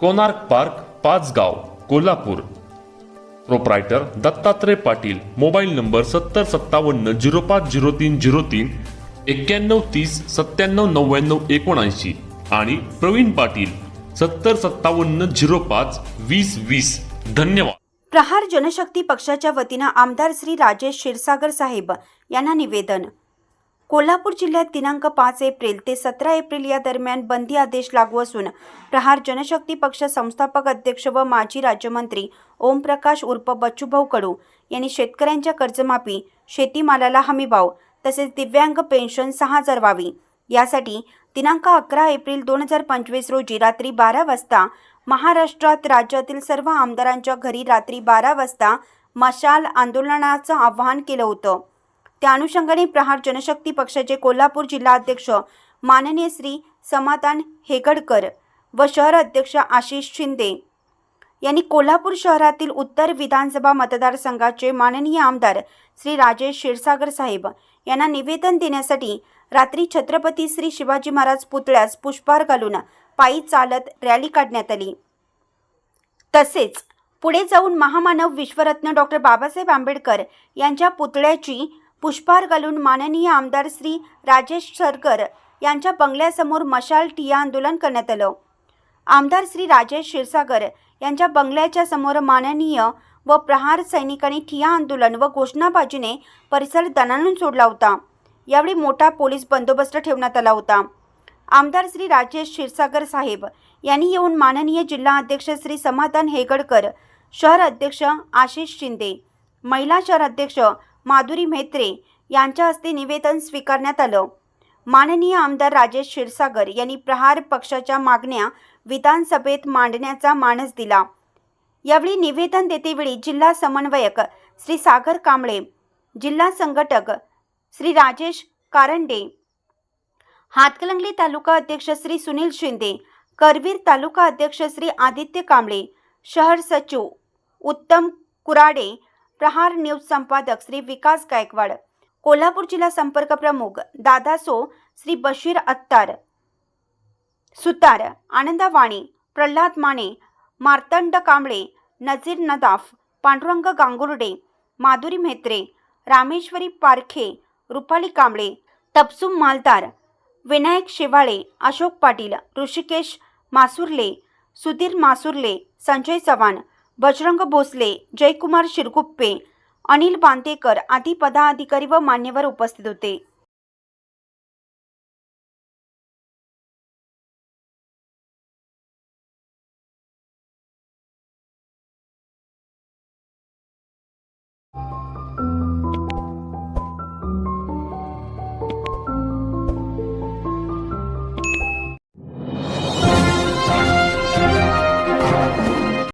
Konark park Pachgaon Kolhapur. Proprietor Dattatray Patil mobile number सत्तर सत्तावन्न zero पाच zero तीन झिरो तीन एक्क्याण्णव तीस सत्त्याण्णव नव्याण्णव एकोणऐंशी आणि प्रवीण पाटील सत्तर सत्तावन्न झिरो पाच वीस वीस. धन्यवाद. प्रहार जनशक्ती पक्षाच्या वतीनं आमदार श्री राजेश क्षीरसागर साहेब यांना निवेदन. कोल्हापूर जिल्ह्यात दिनांक पाच एप्रिल ते सतरा एप्रिल या दरम्यान बंदी आदेश लागू असून प्रहार जनशक्ती पक्ष संस्थापक अध्यक्ष व माजी राज्यमंत्री ओमप्रकाश उर्फ बच्चूभाऊ कडू यांनी शेतकऱ्यांच्या कर्जमाफी शेतीमालाला हमीभाव तसेच दिव्यांग पेन्शन सहा हजार व्हावी. यासाठी दिनांक अकरा एप्रिल दोन हजार पंचवीस रोजी रात्री बारा वाजता महाराष्ट्रात राज्यातील सर्व आमदारांच्या घरी रात्री बारा वाजता मशाल आंदोलनाचं आवाहन केलं होतं. त्या अनुषंगाने प्रहार जनशक्ती पक्षाचे कोल्हापूर जिल्हा अध्यक्ष माननीय श्री समाधान हेगडकर व शहर अध्यक्ष आशिष शिंदे यांनी कोल्हापूर शहरातील उत्तर विधानसभा मतदारसंघाचे माननीय आमदार श्री राजेश क्षीरसागर साहेब यांना निवेदन देण्यासाठी रात्री छत्रपती श्री शिवाजी महाराज पुतळ्यास पुष्पहार घालून पायी चालत रॅली काढण्यात आली. तसेच पुढे जाऊन महामानव विश्वरत्न डॉक्टर बाबासाहेब आंबेडकर यांच्या पुतळ्याची पुष्पहार घालून माननीय आमदार श्री राजेश सरकर यांच्या बंगल्यासमोर मशाल ठिया आंदोलन करण्यात आलं. आमदार श्री राजेश क्षीरसागर यांच्या बंगल्याच्या समोर माननीय व प्रहार सैनिकांनी ठिया आंदोलन व घोषणाबाजीने परिसर दणाणून सोडला होता. यावेळी मोठा पोलीस बंदोबस्त ठेवण्यात आला होता. आमदार श्री राजेश क्षीरसागर साहेब यांनी येऊन माननीय जिल्हा अध्यक्ष श्री समाधान हेगडकर शहर अध्यक्ष आशिष शिंदे महिला शहर अध्यक्ष माधुरी म्हेत्रे यांच्या हस्ते निवेदन स्वीकारण्यात आलं. माननीय आमदार राजेश क्षीरसागर यांनी प्रहार पक्षाच्या मागण्या विधानसभेत मांडण्याचा मानस दिला. यावेळी निवेदन देतेवेळी जिल्हा समन्वयक श्री सागर कांबळे जिल्हा संघटक श्री राजेश कारंडे हातकलंगली तालुका अध्यक्ष श्री सुनील शिंदे करवीर तालुका अध्यक्ष श्री आदित्य कांबळे शहर सचिव उत्तम कुराडे प्रहार न्यूज संपादक श्री विकास गायकवाड कोल्हापूर जिल्हा संपर्क प्रमुख दादासो श्री बशीर अत्तार सुतार आनंदा वाणी प्रल्हाद माने मार्तंड कांबळे नजीर नदाफ पांडुरंग गांगुर्डे माधुरी म्हेत्रे रामेश्वरी पारखे रुपाली कांबळे तपसुम मालदार विनायक शेवाळे अशोक पाटील ऋषिकेश मासुर्ले सुधीर मासुर्ले संजय चव्हाण बजरंग भोसले जयकुमार शिरगुप्पे अनिल बांदेकर आदी पदाधिकारी व मान्यवर उपस्थित होते.